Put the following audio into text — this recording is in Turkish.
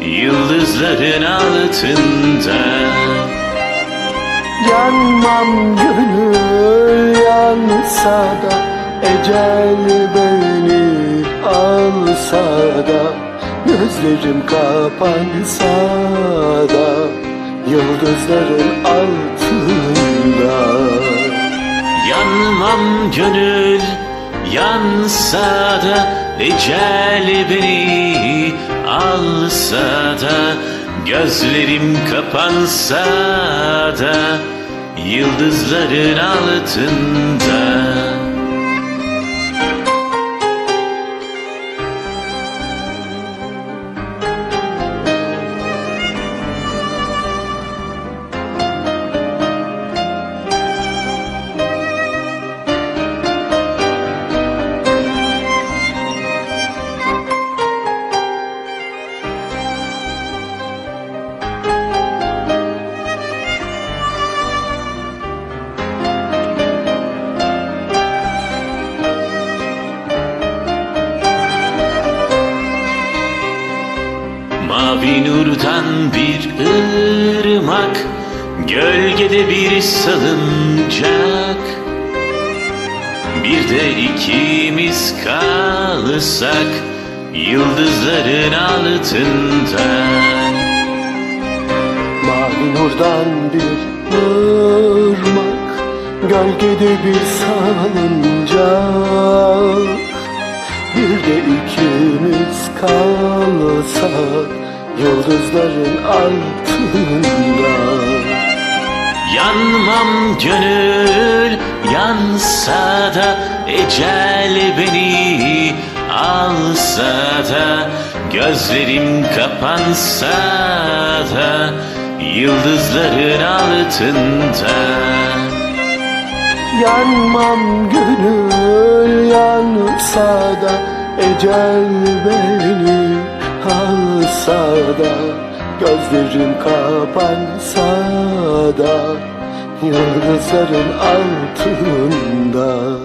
Yıldızların altında. Yanmam gönül yansa da Ecel beni alsa da Gözlerim kapansa da Yıldızların altında. Yanmam gönül yansa da Ecel beni alsa da Gözlerim kapansa da Yıldızların altında Mavi nurdan bir ırmak Gölgede bir salıncak. Bir de ikimiz kalsak Yıldızların altında. Mavi nurdan bir ırmak Gölgede bir salıncak. Bir de ikimiz kalsak Yıldızların altında. Yanmam gönül yansa da Ecel beni. Alsa da Gözlerim kapansa da Yıldızların altında. Yanmam gönül yansa da Ecel beni alsa da Gözlerim kapansa da Yıldızların altında